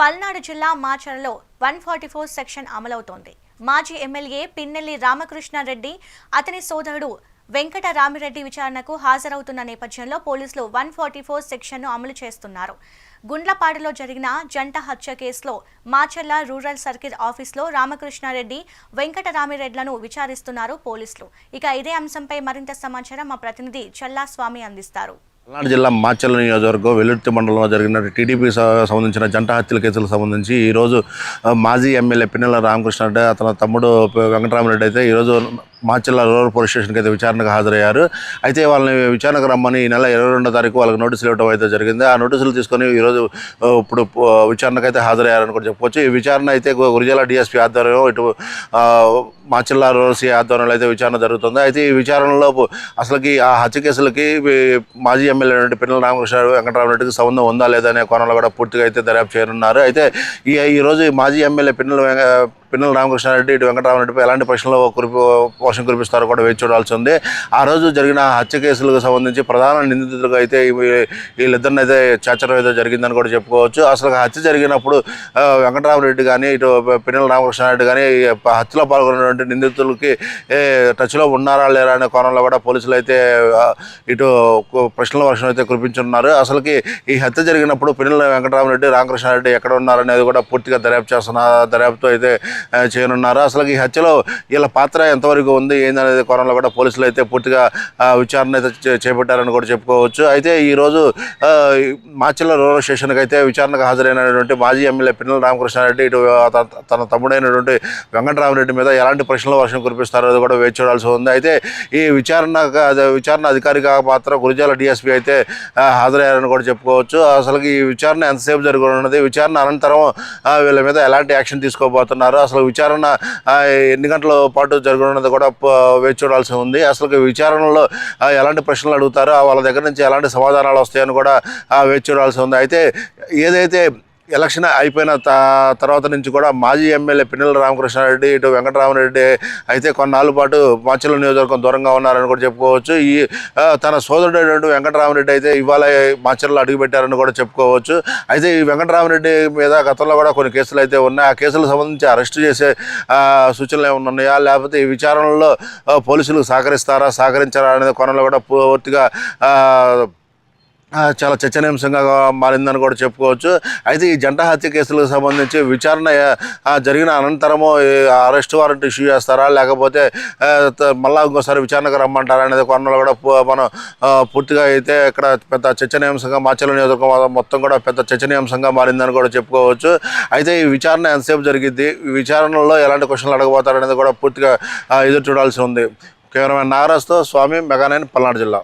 పల్నాడు జిల్లా మాచర్లలో one forty four section అమలవుతోంది. మాజీ ఎమ్మెల్యే పిన్నెల్లి రామకృష్ణారెడ్డి అతని సోదరుడు వెంకటరామిరెడ్డి విచారణకు హాజరవుతున్న నేపథ్యంలో పోలీసులు వన్ ఫార్టీ ఫోర్ సెక్షన్ను అమలు చేస్తున్నారు. గుండ్లపాడులో జరిగిన జంట హత్య కేసులో మాచర్ల రూరల్ సర్కిల్ ఆఫీస్లో రామకృష్ణారెడ్డి వెంకటరామిరెడ్లను విచారిస్తున్నారు పోలీసులు. ఇక ఇదే అంశంపై మరింత సమాచారం మా ప్రతినిధి చల్లా స్వామి అందిస్తారు. పల్నాడు జిల్లా మాచర్ల నియోజకవర్గం వెల్లుర్తి మండలంలో జరిగిన టీడీపీ సంబంధించిన జంట హత్యల కేసులకు సంబంధించి ఈరోజు మాజీ ఎమ్మెల్యే పిన్నెల రామకృష్ణారెడ్డి అతని తమ్ముడు వెంకటరామరెడ్డి అయితే ఈరోజు మాచిల్ల రూరల్ పోలీస్ స్టేషన్కి అయితే విచారణకు హాజరయ్యారు. అయితే వాళ్ళని విచారణకు రమ్మని ఈ నెల ఇరవై రెండో తారీఖు వాళ్ళకి నోటీసులు ఇవ్వడం అయితే జరిగింది. ఆ నోటీసులు తీసుకొని ఈరోజు ఇప్పుడు విచారణకు అయితే హాజరయ్యారని కూడా చెప్పుకోవచ్చు ఈ విచారణ అయితే గు- గురిజాల డిఎస్పీ ఆధ్వర్యంలో ఇటు మాచిల్ల మాచర్ల రూరల్ సి ఆధ్వర్యంలో అయితే విచారణ జరుగుతుంది. అయితే ఈ విచారణలో అసలుకి ఆ హత్య కేసులకి మాజీ ఎమ్మెల్యే అయినటువంటి పిన్నెల రామకృష్ణ వెంకటరామరెడ్డికి సంబంధం ఉందా లేదా అనే కోణంలో కూడా పూర్తిగా అయితే దర్యాప్తు చేయనున్నారు. అయితే ఈ ఈరోజు రోజు మాజీ ఎమ్మెల్యే పిన్నెల వెంక- పిన్నెల రామకృష్ణారెడ్డి ఇటు వెంకటరామరెడ్డిపై ఎలాంటి ప్రశ్నలు కురిపి వర్షం కురిపిస్తారో కూడా వేచి చూడాల్సి ఉంది. ఆ రోజు జరిగిన హత్య కేసులకు సంబంధించి ప్రధాన నిందితులుగా అయితే వీళ్ళిద్దరిని అయితే చాచరం అయితే జరిగిందని కూడా చెప్పుకోవచ్చు. అసలు హత్య జరిగినప్పుడు వెంకటరామరెడ్డి కానీ ఇటు పిన్నెల రామకృష్ణారెడ్డి కానీ హత్యలో పాల్గొన్నటువంటి నిందితులకి టచ్లో ఉన్నారా లేరా అనే కోణంలో కూడా పోలీసులు అయితే ఇటు ప్రశ్నల వర్షం అయితే కురిపించున్నారు. అసలుకి ఈ హత్య జరిగినప్పుడు పిన్నెల వెంకటరామరెడ్డి రామకృష్ణారెడ్డి ఎక్కడ ఉన్నారనేది కూడా పూర్తిగా దర్యాప్తు చేస్తున్న దర్యాప్తు అయితే చేయనున్నారు. అసలు ఈ హత్యలో వీళ్ళ పాత్ర ఎంతవరకు ఉంది? ఏందనేది కోణంలో కూడా పోలీసులు అయితే పూర్తిగా విచారణ అయితే చేపట్టారని కూడా చెప్పుకోవచ్చు. అయితే ఈరోజు ఆ, రూరల్ స్టేషన్కి అయితే విచారణకు హాజరైనటువంటి మాజీ ఎమ్మెల్యే పిన్నెల రామకృష్ణారెడ్డి ఇటు తన తమ్ముడైనటువంటి వెంకటరామరెడ్డి మీద ఎలాంటి ప్రశ్నలు వర్షం కురిపిస్తారో అది కూడా వేచి చూడాల్సి ఉంది. అయితే ఈ విచారణ విచారణ అధికారిగా మాత్రం గురిజాల డిఎస్పీ అయితే హాజరయ్యారని కూడా చెప్పుకోవచ్చు. అసలు ఈ విచారణ ఎంతసేపు జరుగుతున్నది విచారణ అనంతరం వీళ్ళ మీద ఎలాంటి యాక్షన్ తీసుకోబోతున్నారు? అసలు విచారణ ఎన్ని గంటల పాటు జరగనున్నది కూడా వేచి చూడాల్సి ఉంది. అసలు విచారణలో ఎలాంటి ప్రశ్నలు అడుగుతారో? వాళ్ళ దగ్గర నుంచి ఎలాంటి సమాధానాలు వస్తాయని కూడా వేచి చూడాల్సి ఉంది. అయితే ఏదైతే ఎలక్షన్ అయిపోయిన త- తర్వాత నుంచి కూడా మాజీ ఎమ్మెల్యే పిన్నెల రామకృష్ణారెడ్డి ఇటు వెంకటరామరెడ్డి అయితే కొన్నాళ్ళ పాటు మాచర్ల నియోజకవర్గం దూరంగా ఉన్నారని కూడా చెప్పుకోవచ్చు. ఈ తన సోదరుడు వెంకటరామరెడ్డి అయితే ఇవాళ మాచర్లో అడుగుపెట్టారని కూడా చెప్పుకోవచ్చు. అయితే ఈ వెంకటరామరెడ్డి మీద గతంలో కూడా కొన్ని కేసులు అయితే ఉన్నాయి. ఆ కేసులకు సంబంధించి అరెస్ట్ చేసే సూచనలు ఏమైనా ఉన్నాయా? లేకపోతే ఈ విచారణలో పోలీసులు సహకరిస్తారా? సహకరించారా అనేది కొనలో కూడా పూర్తిగా చాలా చర్చనీయాంశంగా మారిందని కూడా చెప్పుకోవచ్చు. అయితే ఈ జంట హత్య కేసులకు సంబంధించి విచారణ జరిగిన అనంతరము ఈ అరెస్ట్ వారెంట్ ఇష్యూ చేస్తారా? లేకపోతే మళ్ళా ఇంకోసారి విచారణకు రమ్మంటారా అనేది కొనలో కూడా మనం పూర్తిగా అయితే ఇక్కడ పెద్ద చర్చనీయాంశంగా మాచర్ల నియోజకవర్గం మొత్తం కూడా పెద్ద చర్చనీయాంశంగా మారిందని కూడా చెప్పుకోవచ్చు. అయితే ఈ విచారణ ఎంతసేపు జరిగింది ఈ విచారణలో ఎలాంటి క్వశ్చన్లు అడగబోతారనేది కూడా పూర్తిగా ఎదురు చూడాల్సి ఉంది. కేవలం నాగరాజ్తో స్వామి మెగానైన్ పల్నాడు జిల్లా.